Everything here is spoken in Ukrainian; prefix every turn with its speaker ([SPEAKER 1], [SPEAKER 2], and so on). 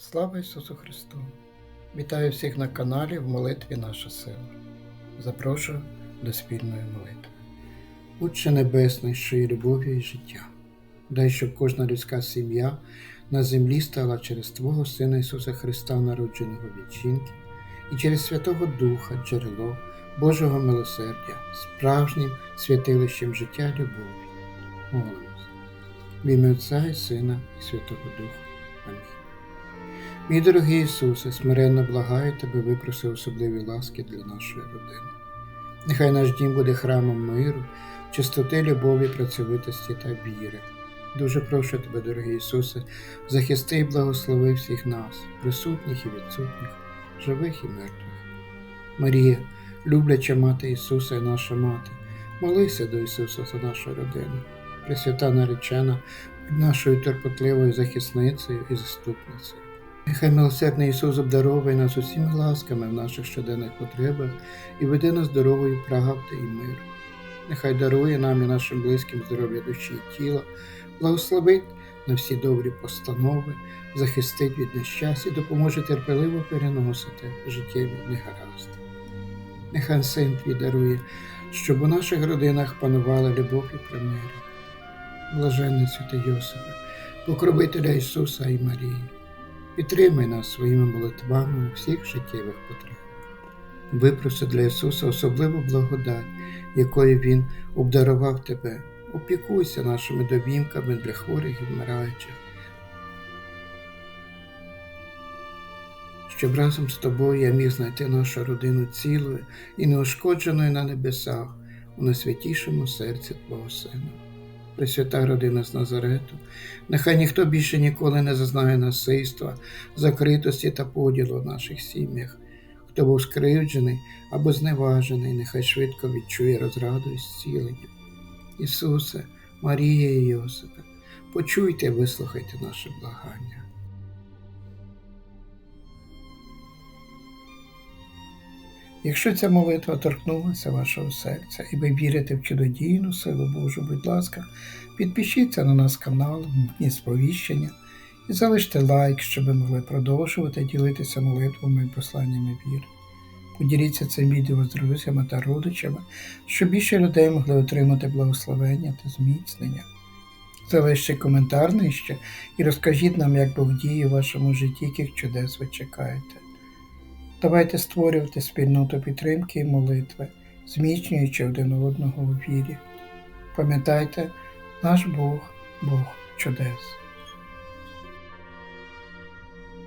[SPEAKER 1] Слава Ісусу Христу! Вітаю всіх на каналі в молитві Наша сила. Запрошую до спільної молитви. Отче Небесний, що є любов'ю і життя. Дай, щоб кожна людська сім'я на землі стала через Твого Сина Ісуса Христа, народженого від жінки, і через Святого Духа, джерело Божого милосердя, справжнім святилищем життя любові. Молимось. В ім'я Отця і Сина і Святого Духа. Амінь. Мій дорогий Ісусе, смиренно благаю Тебе випроси особливі ласки для нашої родини. Нехай наш дім буде храмом миру, чистоти, любові, працьовитості та віри. Дуже прошу Тебе, дорогий Ісусе, захисти і благослови всіх нас, присутніх і відсутніх, живих і мертвих. Марія, любляча мати Ісуса і наша мати, молися до Ісуса за нашу родину. Пресвята наречена, нашою терпотливою захисницею і заступницею. Нехай милосердний Ісус обдаровує нас усіма ласками в наших щоденних потребах і веде нас дорогою правди і миру. Нехай дарує нам і нашим близьким здоров'я душі і тіла, благословить на всі добрі постанови, захистить від нещасть і допоможе терпеливо переносити життєві негаразди. Нехай син твій дарує, щоб у наших родинах панувала любов і примир'я. Блаженний святий Йосипе, покровителя Ісуса і Марії. Підтримай нас своїми молитвами у всіх життєвих потребах. Випроси для Ісуса особливу благодать, якою Він обдарував тебе. Опікуйся нашими довімками для хворих і вмираючих, щоб разом з тобою я міг знайти нашу родину цілою і неушкодженою на небесах у найсвятішому серці Твого Сина. Пресвята родина з Назарету, нехай ніхто більше ніколи не зазнає насильства, закритості та поділу в наших сім'ях. Хто був скривджений або зневажений, нехай швидко відчує розраду і зцілення. Ісусе, Марія і Йосипе, почуйте і вислухайте наше благання. Якщо ця молитва торкнулася вашого серця і ви вірите в чудодійну силу Божу, будь ласка, підпишіться на наш канал, вмкніть сповіщення і залиште лайк, щоб ви могли продовжувати ділитися молитвами і посланнями віри. Поділіться цим відео з друзями та родичами, щоб більше людей могли отримати благословення та зміцнення. Залиште коментар нижче і розкажіть нам, як Бог діє в вашому житті, яких чудес ви чекаєте. Давайте створювати спільноту підтримки і молитви, зміцнюючи один одного у вірі. Пам'ятайте, наш Бог Бог чудес.